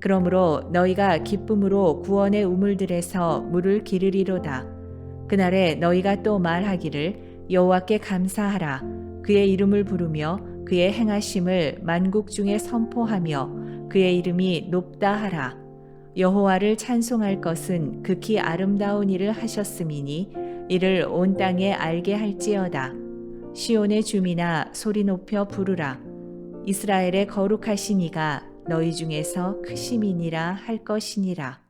그러므로 너희가 기쁨으로 구원의 우물들에서 물을 기르리로다. 그날에 너희가 또 말하기를 여호와께 감사하라. 그의 이름을 부르며 그의 행하심을 만국 중에 선포하며 그의 이름이 높다 하라. 여호와를 찬송할 것은 극히 아름다운 일을 하셨음이니 이를 온 땅에 알게 할지어다. 시온의 주민아 소리 높여 부르라. 이스라엘의 거룩하신 이가 너희 중에서 크심이니라 할 것이니라.